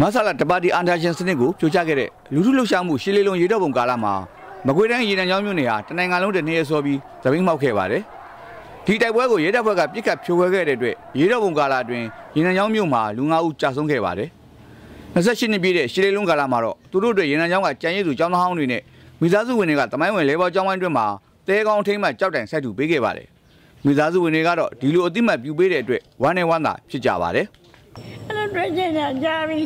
မဆလာတပါတီအန်တာရှင်စနစ်ကိုပြိုကျခဲ့တဲ့လူထုလှုပ်ရှားမှုရှေးလေးလုံးရေတော့ပုံကာလမှာမကွေးတိုင်းရေနံချောင်းမြို့နယ်ဟာတနင်္ဂနွေလုံးတနေ့ဆောပြီးသပိတ်မှောက်ခဲ့ပါတယ်။ဒီတိုက်ပွဲကိုရဲတပ်ဖွဲ့ကပြစ်ခတ်ဖြိုခွဲခဲ့တဲ့အတွက်ရေတော့ပုံကာလအတွင်းရေနံချောင်းမြို့မှာလူ9ဦးကြာဆုံးခဲ့ပါတယ်။28နှစ်ပြည့်တဲ့ရှေးလေးလုံးကာလမှာတော့သူတို့တွေရေနံချောင်းကကြံရည်သူចောင်းသားဟောင်းတွေနဲ့မိသားစုဝင်တွေကတမိုင်းဝင်လဲဘောចောင်းဝိုင်းတွင်မှာတဲကောင်းထိမ့်မှကြောက်တိုင်ဆက်တူပေးခဲ့ပါတယ်။မိသားစုဝင်တွေကတော့ဒီလိုအတိမတ်ပြုပေးတဲ့အတွက်ဝမ်းနဲ့ဝမ်းသာဖြစ်ကြပါတယ်။အဲ့လို တွေ့ချင်တာကြားပြီ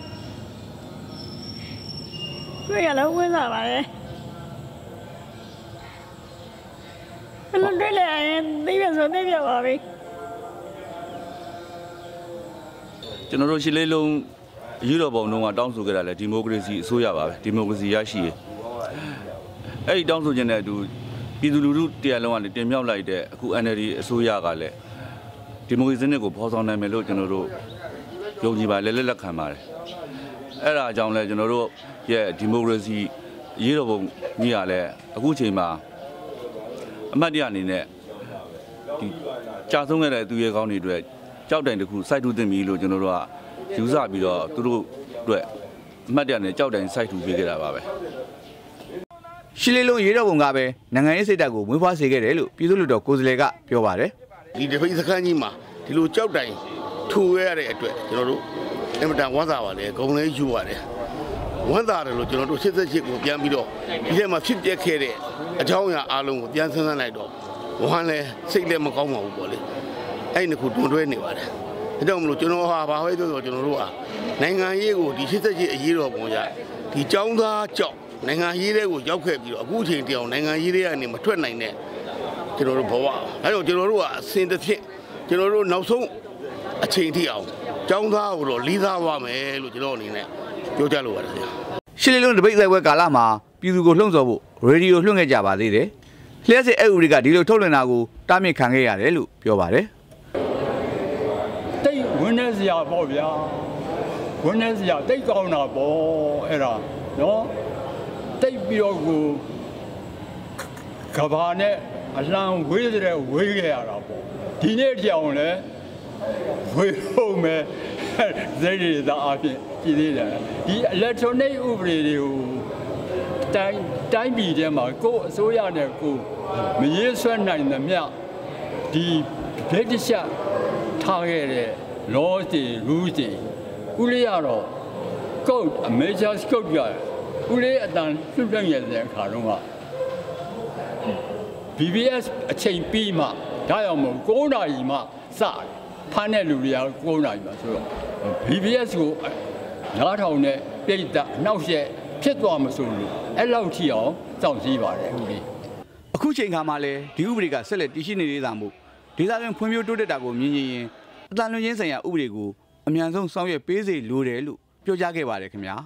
တွေ့ရလို့ဝင်စားပါလေအဲ့လိုတွေ့လိုက်ရင်သိရဆိုသိပြပါပြီကျွန်တော်တို့ရှစ်လေးလုံးအရေးတော်ပုံတုန်းကတောင်းဆိုခဲ့တာလဲဒီမိုကရေစီအစိုးရပါပဲဒီမိုကရေစီရရှိရေးအဲ့ဒီတောင်းဆိုခြင်းနဲ့အတူပြည်သူလူထုတရားလုံးကလည်းတင်မြှောက်လိုက်တဲ့အခု NLD အစိုးရကလည်းဒီမိုကရေစီနဲ့ကိုဖော်ဆောင်နိုင်မယ်လို့ကျွန်တော်တို့ ယုံကြည်ပါလက်လက်လက်ခံပါတယ်အဲ့ဒါကြောင့်လဲကျွန်တော်တို့ရဲ့ဒီမိုကရေစီအရေးတော်ပုံကြီးကလည်းအခုချိန်မှာအမတ်တရအနေနဲ့ဒီကြာဆုံးခဲ့တဲ့သူရဲကောင်းတွေအတွက်ကြောက်တိုင်တစ်ခုစိုက်ထူးတင်ပြီလို့ကျွန်တော်တို့ကယူဆပြီးတော့သူတို့အတွက်အမှတ်တရနဲ့ကြောက်တိုင်စိုက်ထူပေးခဲ့တာပါပဲရှီလေးလုံးရေတော့ပုံကပဲနိုင်ငံရေးစိတ်ဓာတ်ကိုမွေးဖွားစေခဲ့တယ်လို့ပြည်သူ့လူတော်ကိုယ်စားလှယ်ကပြောပါတယ်ဒီတပိတ်စခန်းကြီးမှာဒီလိုကြောက်တိုင် ထူရရတဲ့အတွက်ကျွန်တော်တို့အင်မတန်ဝမ်းသာပါတယ်ဂုံလေးယူပါတယ်ဝမ်းသာတယ်လို့ကျွန်တော်တို့88ကိုပြန်ပြီးတော့ဒီထဲမှာဖြစ်ပျက်ခဲ့တဲ့အကြောင်းအရာအလုံးကိုပြန်ဆန်းဆန်းလိုက်တော့ဝမ်းလဲစိတ်လည်းမကောင်းပါဘူးပေါ့လေအဲ့ဒီနှစ်ခုတွန်းတွဲနေပါတယ်ဒါကြောင့်မလို့ကျွန်တော်ဟာဘာပဲပြောဆိုကျွန်တော်တို့ဟာနိုင်ငံရေးကိုဒီ88အရေးတော်ပုံကြဒီចောင်းသားကြောက်နိုင်ငံရေးတွေကိုရောက်ခဲ့ပြီးတော့အခုအချိန်တည်းအောင်နိုင်ငံရေးတွေကနေမထွက်နိုင်တဲ့ကျွန်တော်တို့ဘဝအဲတော့ကျွန်တော်တို့ကအစင်တစ်ဖြစ်ကျွန်တော်တို့နောက်ဆုံး အချိန်ထိအောင်ចောင်းသားကိုတော့လေးစားပါမယ်လို့ကျွန်တော်အနေနဲ့ပြောကြလိုပါတယ်ခင်ဗျာရှီလေးလုံးတပိတ်ဆိုင်ပွဲကာလမှာပြည်သူကိုလှုံ့ဆော်ဖို့ရေဒီယိုလွှင့်ခဲ့ကြပါသေးတယ်လျှက်စစ်အဥပဒေကဒီလိုထုတ်လွှင့်တာကိုတားမြစ်ခံခဲ့ရတယ်လို့ပြောပါတယ်တိတ်ဝင်းနေစရာပေါ့ဗျာဝင်းနေစရာတိတ်ကောင်းတာပေါ့အဲ့ဒါနော်တိတ်ပြီးတော့ကိုကဘာနဲ့အလံဝေးတဲ့ဝေးခဲ့ရတာပေါ့ဒီနေ့ကြောင်လဲ ဝေးဖို့မယ်စိတ်ရည်သားအဖြစ်ကြည်သေးတယ်ဒီ electronic ဥပဒေတွေကိုတိုင်းတိုင်းပြည်ထဲမှာကိုယ်အစိုးရနဲ့ကိုယ်မရေးဆွဲနိုင်သမျှဒီဗိတ်တရှထားခဲ့တဲ့ law တွေ rules တွေဥလေးရတော့ code a major scope ကြဥလေးအတန်လွတ်လွတ်ရတဲ့အခါတော့က BBS အချိန်ပြီးမှဒါရောက်မို့9နာရီမှစတယ် ဖမ်းတဲ့လူတွေက9နာရီမှဆိုတော့ BBS ကိုနားထောင်တဲ့ပြည်သက်အနောက်ရက်ဖြစ်သွားမစိုးလို့အဲ့လောက်ထိအောင်စောင့်စည်းပါတယ်ဥလေးအခုချိန်ခါမှာလည်းဒီဥပဒေကဆက်လက်တည်ရှိနေသေးတာမို့ဒေသတွင်ဖွံ့ဖြိုးတိုးတက်တာကိုမြင်ရင်ရင်အတန်လွန်ချင်းဆိုင်ရာဥပဒေကိုအမြန်ဆုံးဆောင်ရွက်ပေးစေလိုတယ်လို့ပြောကြားခဲ့ပါတယ်ခင်ဗျာ